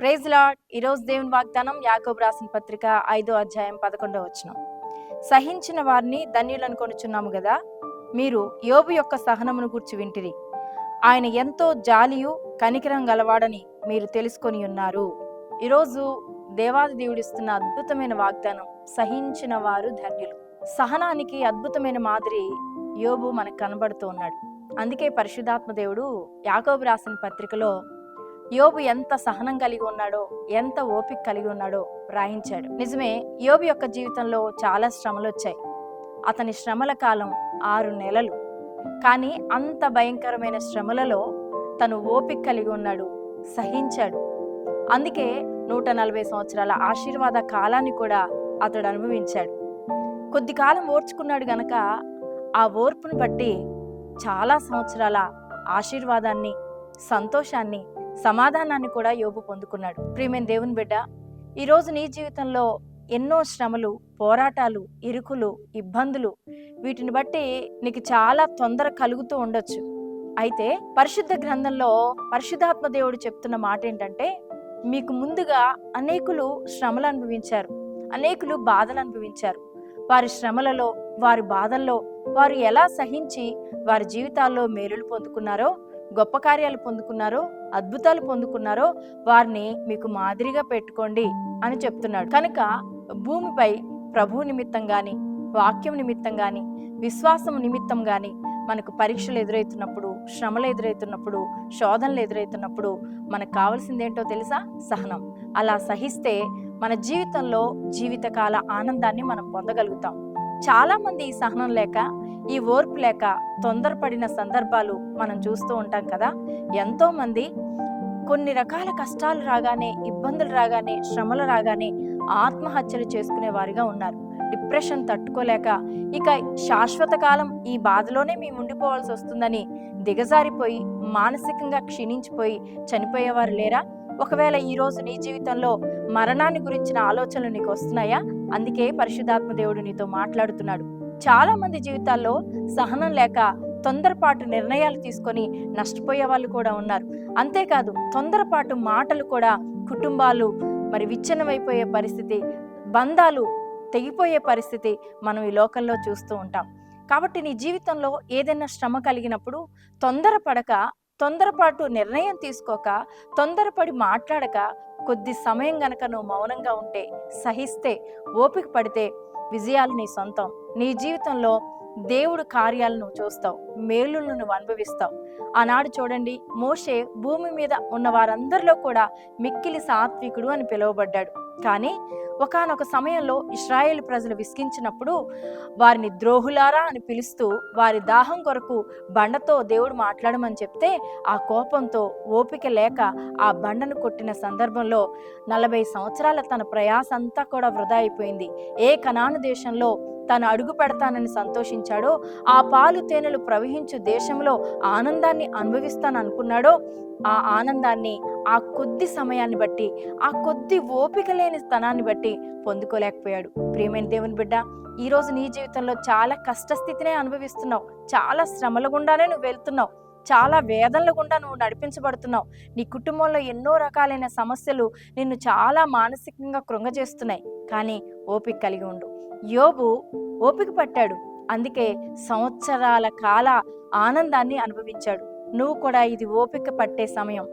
Lord ఈరోజు దేవుని వాగ్దానం యాకోబు రాసిన పత్రిక ఐదో అధ్యాయం పదకొండవ వచ్చిన సహించిన వారిని ధన్యులను కొనుచున్నాము కదా మీరు యోబు యొక్క సహనమును గుర్చి వింటిరి. ఆయన ఎంతో జాలియు కనికరం గలవాడని మీరు తెలుసుకొని ఉన్నారు. ఈరోజు దేవాది దేవుడిస్తున్న అద్భుతమైన వాగ్దానం సహించిన వారు ధన్యులు. సహనానికి అద్భుతమైన మాదిరి యోబు మనకు కనబడుతూ ఉన్నాడు. అందుకే పరిశుధాత్మ దేవుడు యాకోబు రాసిన పత్రికలో యోబు ఎంత సహనం కలిగి ఉన్నాడో ఎంత ఓపిక కలిగి ఉన్నాడో రాయించాడు. నిజమే యోబు యొక్క జీవితంలో చాలా శ్రమలు వచ్చాయి. అతని శ్రమల కాలం ఆరు నెలలు. కానీ అంత భయంకరమైన శ్రమలలో తను ఓపిక కలిగి ఉన్నాడు సహించాడు. అందుకే నూట నలభై సంవత్సరాల ఆశీర్వాద కాలాన్ని కూడా అతడు అనుభవించాడు. కొద్ది కాలం ఓర్చుకున్నాడు గనక ఆ ఓర్పును బట్టి చాలా సంవత్సరాల ఆశీర్వాదాన్ని సంతోషాన్ని సమాధానాన్ని కూడా యోబు పొందుకున్నాడు. ప్రియమైన దేవుని బిడ్డ ఈరోజు నీ జీవితంలో ఎన్నో శ్రమలు పోరాటాలు ఇరుకులు ఇబ్బందులు వీటిని బట్టి నీకు చాలా తొందర కలుగుతూ ఉండొచ్చు. అయితే పరిశుద్ధ గ్రంథంలో పరిశుద్ధాత్మ దేవుడు చెప్తున్న మాట ఏంటంటే మీకు ముందుగా అనేకులు శ్రమలు అనుభవించారు అనేకులు బాధలు అనుభవించారు. వారి శ్రమలలో వారి బాధల్లో వారు ఎలా సహించి వారి జీవితాల్లో మేలులు పొందుకున్నారో గొప్ప కార్యాలు పొందుకున్నారో అద్భుతాలు పొందుకున్నారో వారిని మీకు మాదిరిగా పెట్టుకోండి అని చెప్తున్నాడు. కనుక భూమిపై ప్రభు నిమిత్తం కానీ వాక్యం నిమిత్తం కానీ విశ్వాసం నిమిత్తం కానీ మనకు పరీక్షలు ఎదురవుతున్నప్పుడు శ్రమలు ఎదురవుతున్నప్పుడు శోధనలు ఎదురవుతున్నప్పుడు మనకు కావాల్సింది ఏంటో తెలుసా? సహనం. అలా సహిస్తే మన జీవితంలో జీవితకాల ఆనందాన్ని మనం పొందగలుగుతాం. చాలామంది ఈ సహనం లేక ఈ ఓర్పు లేక తొందరపడిన సందర్భాలు మనం చూస్తూ ఉంటాం కదా. ఎంతో మంది కొన్ని రకాల కష్టాలు రాగానే ఇబ్బందులు రాగానే శ్రమలు రాగానే ఆత్మహత్యలు చేసుకునే వారిగా ఉన్నారు. డిప్రెషన్ తట్టుకోలేక ఇక శాశ్వత కాలం ఈ బాధలోనే మేము ఉండిపోవాల్సి వస్తుందని దిగజారిపోయి మానసికంగా క్షీణించిపోయి చనిపోయేవారు లేరా? ఒకవేళ ఈ రోజు నీ జీవితంలో మరణాన్ని గురించిన ఆలోచనలు నీకు వస్తున్నాయా? అందుకే పరిశుద్ధాత్మ దేవుడు నీతో మాట్లాడుతున్నాడు. చాలా మంది జీవితాల్లో సహనం లేక తొందరపాటు నిర్ణయాలు తీసుకొని నష్టపోయే వాళ్ళు కూడా ఉన్నారు. అంతేకాదు తొందరపాటు మాటలు కూడా కుటుంబాలు మరి విచ్ఛిన్నమైపోయే పరిస్థితి బంధాలు తెగిపోయే పరిస్థితి మనం ఈ లోకంలో చూస్తూ ఉంటాం. కాబట్టి నీ జీవితంలో ఏదైనా శ్రమ కలిగినప్పుడు తొందరపడక తొందరపాటు నిర్ణయం తీసుకోక తొందరపడి మాట్లాడక కొద్ది సమయం గనక నువ్వు మౌనంగా ఉంటే సహిస్తే ఓపిక పడితే విజయాలు నీ సొంతం. నీ జీవితంలో దేవుడు కార్యాలను చూస్తావు. మేలులను నువ్వు అనుభవిస్తావు. ఆనాడు చూడండి మోషే భూమి మీద ఉన్న వారందరిలో కూడా మిక్కిలి సాత్వికుడు అని పిలువబడ్డాడు. కానీ ఒకానొక సమయంలో ఇస్రాయేల్ ప్రజలు విసిగించినప్పుడు వారిని ద్రోహులారా అని పిలుస్తూ వారి దాహం కొరకు బండతో దేవుడు మాట్లాడమని చెప్తే ఆ కోపంతో ఓపిక లేక ఆ బండను కొట్టిన సందర్భంలో నలభై సంవత్సరాల తన ప్రయాస అంతా కూడా వృధా అయిపోయింది. ఏ కనాను దేశంలో తను అడుగు పెడతానని సంతోషించాడో ఆ పాలు తేనెలు ప్రవహించు దేశంలో ఆనందాన్ని అనుభవిస్తాను అనుకున్నాడో ఆ ఆనందాన్ని ఆ కొద్ది సమయాన్ని బట్టి ఆ కొద్ది ఓపిక లేని స్థనాన్ని బట్టి పొందుకోలేకపోయాడు. ప్రియమైన దేవుని బిడ్డ ఈరోజు నీ జీవితంలో చాలా కష్టస్థితినే అనుభవిస్తున్నావు. చాలా శ్రమల గుండానే నువ్వు వెళ్తున్నావు. చాలా వేదనల గుండా నువ్వు నడిపించబడుతున్నావు. నీ కుటుంబంలో ఎన్నో రకాలైన సమస్యలు నిన్ను చాలా మానసికంగా కృంగజేస్తున్నాయి. కానీ ఓపిక కలిగి ఉండు. యోబు ఓపిక పట్టాడు. అందుకే సంవత్సరాల కాల ఆనందాన్ని అనుభవించాడు. నువ్వు కూడా ఇది ఓపిక పట్టే సమయం.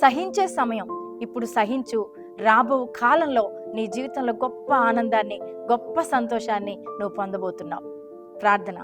సహించే సమయం. ఇప్పుడు సహించు. రాబో కాలంలో నీ జీవితంలో గొప్ప ఆనందాన్ని గొప్ప సంతోషాన్ని నువ్వు పొందబోతున్నావు. ప్రార్థన.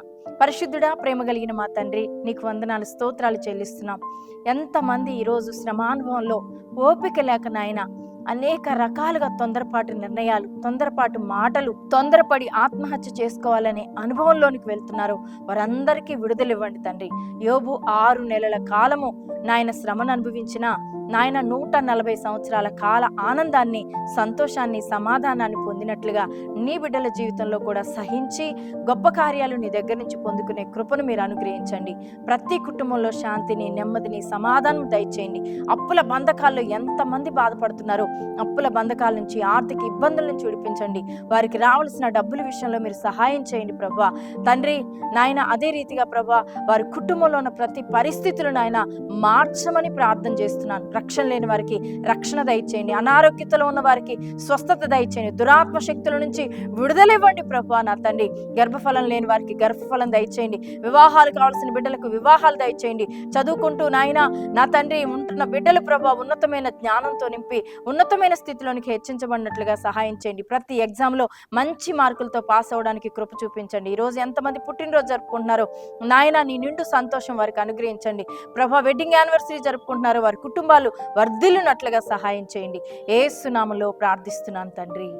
పరిశుద్ధుడా ప్రేమ కలిగిన మా తండ్రి నీకు వందనాలు స్తోత్రాలు చెల్లిస్తున్నాం. ఎంతమంది ఈరోజు శ్రమానుభవంలో ఓపిక లేక నాయన అనేక రకాలుగా తొందరపాటు నిర్ణయాలు తొందరపాటు మాటలు తొందరపడి ఆత్మహత్య చేసుకోవాలనే అనుభవంలోనికి వెళ్తున్నారు. వారందరికీ విడుదల ఇవ్వండి తండ్రి. యోబు ఆరు నెలల కాలము నాయన శ్రమను అనుభవించిన నాయన నూట నలభై సంవత్సరాల కాల ఆనందాన్ని సంతోషాన్ని సమాధానాన్ని పొందినట్లుగా నీ బిడ్డల జీవితంలో కూడా సహించి గొప్ప కార్యాలు నీ దగ్గర నుంచి పొందుకునే కృపను మీరు అనుగ్రహించండి. ప్రతి కుటుంబంలో శాంతిని నెమ్మదిని సమాధానం దయచేయండి. అప్పుల బంధకాల్లో ఎంతమంది బాధపడుతున్నారో అప్పుల బంధకాల నుంచి ఆర్థిక ఇబ్బందుల నుంచి విడిపించండి. వారికి రావాల్సిన డబ్బుల విషయంలో మీరు సహాయం చేయండి ప్రభా. తండ్రి నాయన అదే రీతిగా ప్రభా వారి కుటుంబంలో ఉన్న ప్రతి పరిస్థితులు నాయన మార్చమని ప్రార్థన చేస్తున్నాను. రక్షణ లేని వారికి రక్షణ దయచేయండి. అనారోగ్యతలో ఉన్న వారికి స్వస్థత దయచేయండి. దురాత్మ శక్తుల నుంచి విడుదల ఇవ్వండి ప్రభు నా తండ్రి. గర్భఫలం లేని వారికి గర్భఫలం దయచేయండి. వివాహాలు కావాల్సిన బిడ్డలకు వివాహాలు దయచేయండి. చదువుకుంటూ నాయన నా తండ్రి ఉంటున్న బిడ్డలు ప్రభు ఉన్నతమైన జ్ఞానంతో నింపి ఉన్నతమైన స్థితిలోనికి హెచ్చించబడినట్లుగా సహాయం చేయండి. ప్రతి ఎగ్జామ్లో మంచి మార్కులతో పాస్ అవ్వడానికి కృప చూపించండి. ఈరోజు ఎంతమంది పుట్టినరోజు జరుపుకుంటున్నారో నాయన నీ నిండు సంతోషం వారికి అనుగ్రహించండి. ప్రభా వెడ్డింగ్ యానివర్సరీ జరుపుకుంటున్నారు వారి కుటుంబాలు వర్ధిల్లునట్లుగా సహాయం చేయండి. ఏ సునామలో ప్రార్థిస్తున్నాను తండ్రి.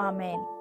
ఆమెన్.